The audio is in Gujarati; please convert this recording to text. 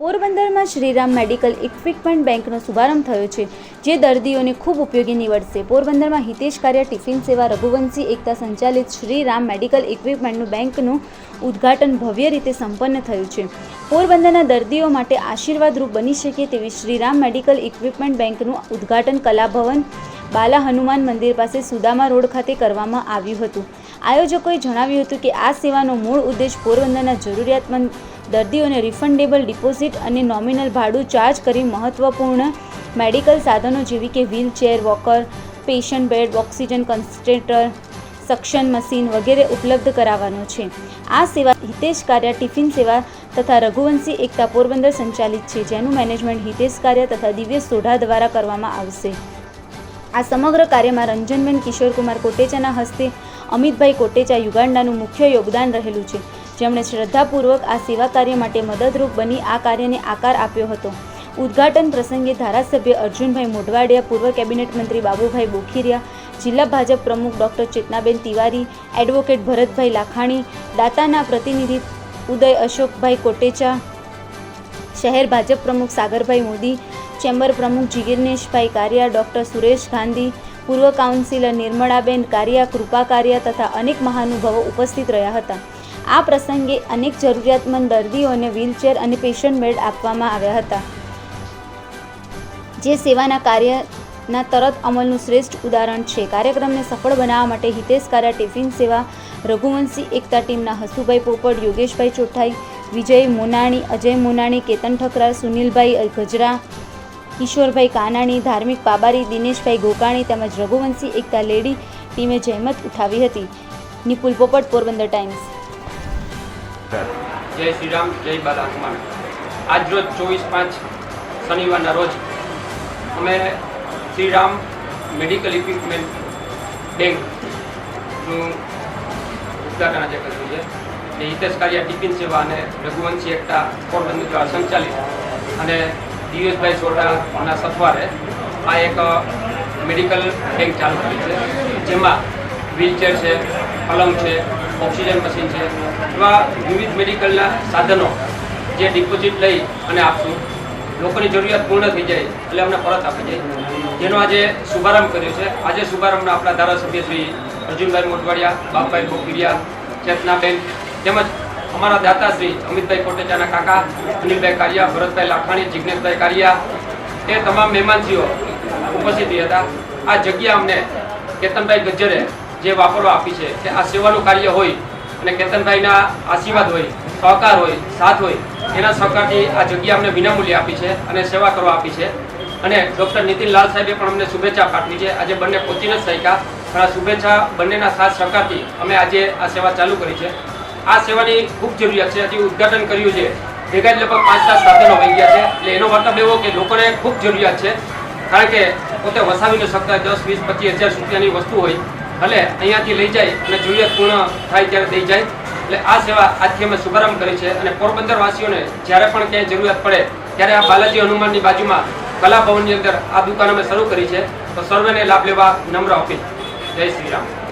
પોરબંદરમાં શ્રીરામ મેડિકલ ઇક્વિપમેન્ટ બેંકનો શુભારંભ થયો છે, જે દર્દીઓને ખૂબ ઉપયોગી નીવડશે. પોરબંદરમાં હિતેશ કાર્ય, ટિફિન સેવા, રઘુવંશી એકતા સંચાલિત શ્રીરામ મેડિકલ ઇક્વિપમેન્ટનું બેંકનું ઉદ્ઘાટન ભવ્ય રીતે સંપન્ન થયું છે. પોરબંદરના દર્દીઓ માટે આશીર્વાદરૂપ બની શકે તેવી શ્રીરામ મેડિકલ ઇક્વિપમેન્ટ બેંકનું ઉદ્ઘાટન કલાભવન બાલા હનુમાન મંદિર પાસે સુદામા રોડ ખાતે કરવામાં આવ્યું હતું. આયોજકોએ જણાવ્યું હતું કે આ સેવાનો મૂળ ઉદ્દેશ પોરબંદરના જરૂરિયાતમંદ દર્દીઓને રિફંડેબલ ડિપોઝિટ અને નોમિનલ ભાડું ચાર્જ કરી મહત્વપૂર્ણ મેડિકલ સાધનો જેવી કે wheelchair walker patient bed oxygen concentrator suction machine વગેરે ઉપલબ્ધ કરાવવાનો છે. આ સેવા હિતેશ કાર્ય, ટિફિન સેવા તથા રઘુવંશી એકતા પોરબંદર સંચાલિત છે, જેનું મેનેજમેન્ટ હિતેશ કાર્ય તથા દિવ્ય સોઢા દ્વારા કરવામાં આવશે. આ સમગ્ર કાર્યમાં રંજનબેન કિશોરકુમાર કોટેચાના હસ્તે, અમિતભાઈ કોટેચા યુગાન્ડાનું મુખ્ય યોગદાન રહેલું છે. જેમણે શ્રદ્ધાપૂર્વક આ સેવા કાર્ય માટે મદદરૂપ બની આ કાર્યને આકાર આપ્યો હતો. ઉદ્ઘાટન પ્રસંગે ધારાસભ્ય અર્જુનભાઈ મોઢવાડિયા, પૂર્વ કેબિનેટ મંત્રી બાબુભાઈ બોખીરિયા, જિલ્લા ભાજપ પ્રમુખ ડૉક્ટર ચેતનાબેન તિવારી, એડવોકેટ ભરતભાઈ લાખાણી, દાતાના પ્રતિનિધિ ઉદય અશોકભાઈ કોટેચા, શહેર ભાજપ પ્રમુખ સાગરભાઈ મોદી, ચેમ્બર પ્રમુખ જીગીરનેશભાઈ કારિયા, ડૉક્ટર સુરેશ ગાંધી, પૂર્વ કાઉન્સિલર નિર્મળાબેન કારિયા, કૃપા કારિયા તથા અનેક મહાનુભાવો ઉપસ્થિત રહ્યા હતા. આ પ્રસંગે અનેક જરૂરિયાતમંદ દર્દીઓને વ્હીલચેર અને પેશન્ટ બેડ આપવામાં આવ્યા હતા. જે સેવાના કાર્યના તરત અમલનું શ્રેષ્ઠ ઉદાહરણ છે. કાર્યક્રમને સફળ બનાવવા માટે હિતેશ કારા, ટિફિન સેવા, રઘુવંશી એકતા ટીમના હસુભાઈ પોપટ, યોગેશભાઈ ચોઠાઈ, વિજય મોનાણી, અજય મોનાણી, કેતન ઠકરા સુનિલભાઈ ગજરા કિશોરભાઈ કાનાણી, ધાર્મિક પાબારી, દિનેશભાઈ ગોકાણી તેમજ રઘુવંશી એકતા લેડી ટીમે જહેમત ઉઠાવી હતી. નિપુલ પોપટ, પોરબંદર ટાઈમ્સ. જય શ્રીરામ જય બાલા હનુમાન. આજ રોજ ચોવીસ પાંચ શનિવારના રોજ અમે શ્રીરામ મેડિકલ ઇક્વિપમેન્ટ બેંકનું ઉદઘાટન આજે કર્યું છે. એ હિતેશ કાર્ય ટિફિન સેવા અને રઘુવંશી એકતા પોરબંદર દ્વારા સંચાલિત. અને દિવેશભાઈ સોઢાના સથવારે આ એક મેડિકલ બેંક ચાલુ કરી છે. જેમાં વ્હીલચેર છે, પલંગ છે ઓક્સિજન મશીન છે, એવા વિવિધ મેડિકલના સાધનો જે ડિપોઝિટ લઈ અને આપશું. લોકોની જરૂરિયાત પૂર્ણ થઈ જાય એટલે અમને પરત આપી જાય જેનો આજે શુભારંભ કર્યો છે. આજે શુભારંભનો આપણા ધારાસભ્ય શ્રી અર્જુનભાઈ મોટવાડિયા બાપભાઈ પોખીરિયા, ચેતનાબેન તેમજ અમારા દાતાશ્રી અમિતભાઈ કોટેચાના કાકા, અનિલભાઈ કારિયા, ભરતભાઈ લાખાણી જિજ્ઞેશભાઈ કારિયા એ તમામ મહેમાનજીઓ ઉપસ્થિત હતા. આ જગ્યા અમને કેતનભાઈ ગજ્જરે જે વાપરવા આપી છે કે આ સેવાનું કાર્ય હોય અને કેતનભાઈના આશીર્વાદ હોય, સહકાર હોય, સાથ હોય, એના સહકારથી આ જગ્યા અમને વિનામૂલ્યે આપી છે અને સેવા કરવા આપી છે. અને ડૉક્ટર નીતિન લાલ સાહેબે પણ અમને શુભેચ્છા પાઠવી છે. આજે બંને પહોંચી જ શક્યા પણ આ શુભેચ્છા બંનેના સાથ સહકારથી અમે આજે આ સેવા ચાલુ કરી છે. આ સેવાની ખૂબ જરૂરિયાત છે. હજી ઉદ્ઘાટન કર્યું છે. ભેગા જ લગભગ પાંચ સાત સાધનો વહી ગયા છે. એટલે એનો મતલબ એવો કે લોકોને ખૂબ જરૂરિયાત છે. કારણ કે પોતે વસાવી ન શકતા દસ, વીસ, પચીસ હજાર રૂપિયાની વસ્તુ હોય ભલે અહીંયાથી લઈ જાય અને જરૂરિયાત પૂર્ણ થાય ત્યારે દઈ જાય. એટલે આ સેવા આજથી અમે શુભારંભ કરી છે અને પોરબંદર વાસીઓને જ્યારે પણ ક્યાંય જરૂરિયાત પડે ત્યારે આ બાલાજી હનુમાનની બાજુમાં કલા ભવનની અંદર આ દુકાન અમે શરૂ કરી છે. તો સર્વેને લાભ લેવા નમ્ર અપીલ. જય શ્રી રામ.